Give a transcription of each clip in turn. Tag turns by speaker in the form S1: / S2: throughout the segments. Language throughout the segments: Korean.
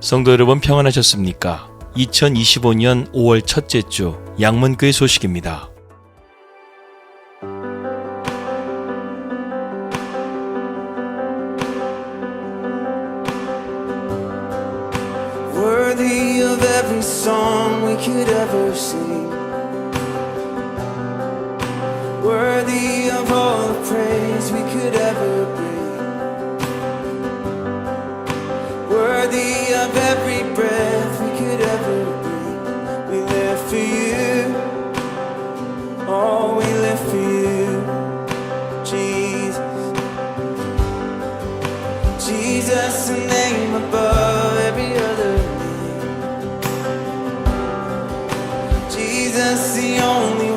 S1: 성도 여러분 평안하셨습니까? 2025년 5월 첫째 주 양문교회 소식입니다.
S2: Of every breath we could ever breathe. We live for you. Oh, we live for you. Jesus. Jesus, the name above every other name. Jesus, the only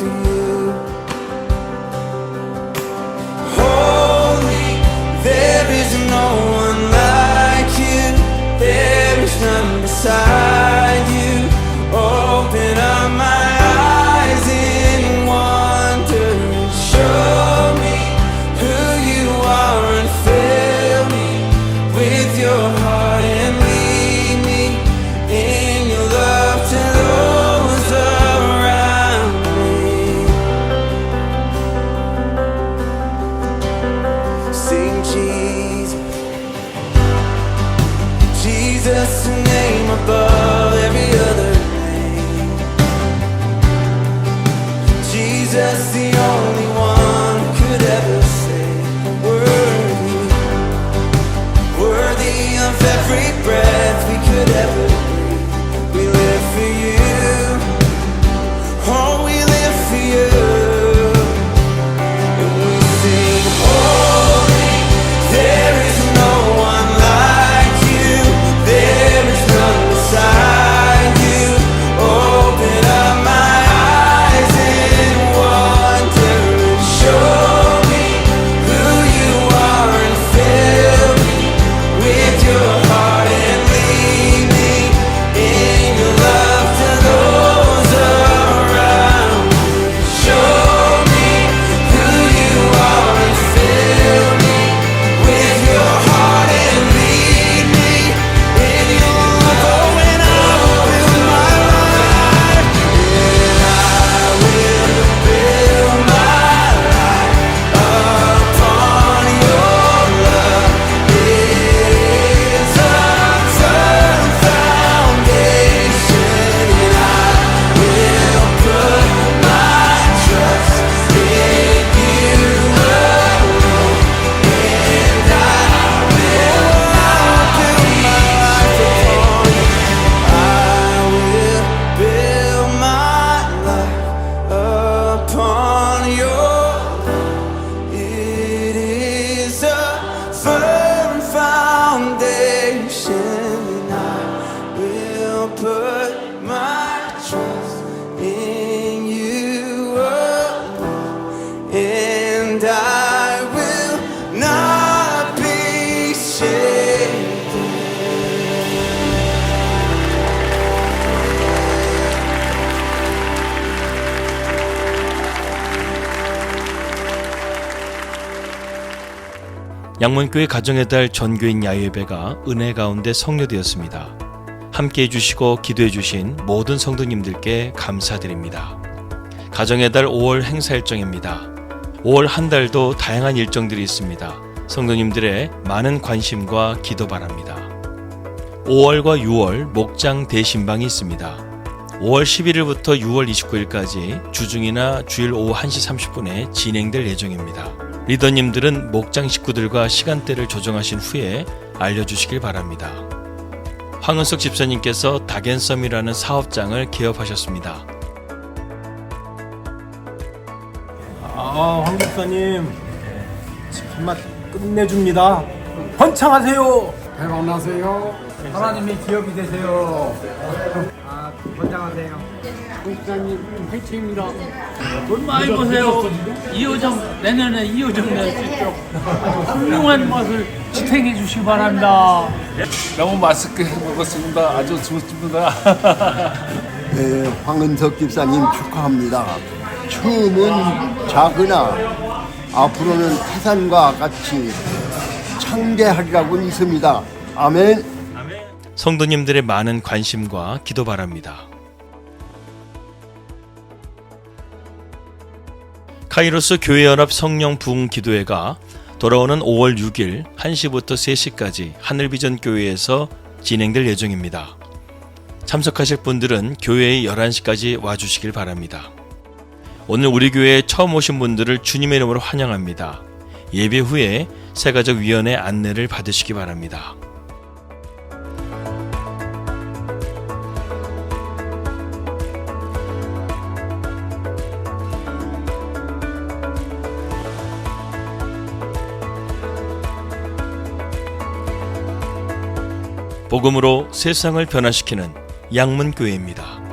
S2: You. Jesus, the
S1: 양문교회 가정의 달 전교인 야유예배가 은혜 가운데 성료되었습니다. 함께 해주시고 기도해 주신 모든 성도님들께 감사드립니다. 가정의 달 5월 행사 일정입니다. 5월 한 달도 다양한 일정들이 있습니다. 성도님들의 많은 관심과 기도 바랍니다. 5월과 6월 목장 대신방이 있습니다. 5월 11일부터 6월 29일까지 주중이나 주일 오후 1시 30분에 진행될 예정입니다. 리더님들은 목장 식구들과 시간대를 조정하신 후에 알려주시길 바랍니다. 황은석 집사님께서 다겐섬이라는 사업장을 개업하셨습니다.
S3: 아, 황 목사님 정말 끝내줍니다. 번창하세요.
S4: 대박 나세요. 하나님의 기업이 되세요.
S5: 아, 권장하세요.
S4: 목사님 화이팅입니다.
S5: 돈 많이 버세요. 2호점 내년에 2호점 낼수 있도록 훌륭한 맛을
S4: 화이팅 해주시기 바랍니다.
S6: 너무 맛있게 먹었습니다. 아주 좋습니다.
S7: 네, 황은석 집사님 축하합니다. 처음은 작으나 앞으로는 태산과 같이 창대하리라고 믿습니다. 아멘.
S1: 성도님들의 많은 관심과 기도 바랍니다. 카이로스 교회연합 성령 부흥 기도회가 돌아오는 5월 6일 1시부터 3시까지 하늘비전 교회에서 진행될 예정입니다. 참석하실 분들은 교회에 11시까지 와주시길 바랍니다. 오늘 우리 교회에 처음 오신 분들을 주님의 이름으로 환영합니다. 예배 후에 새가족위원회 안내를 받으시기 바랍니다. 복음으로 세상을 변화시키는 양문교회입니다.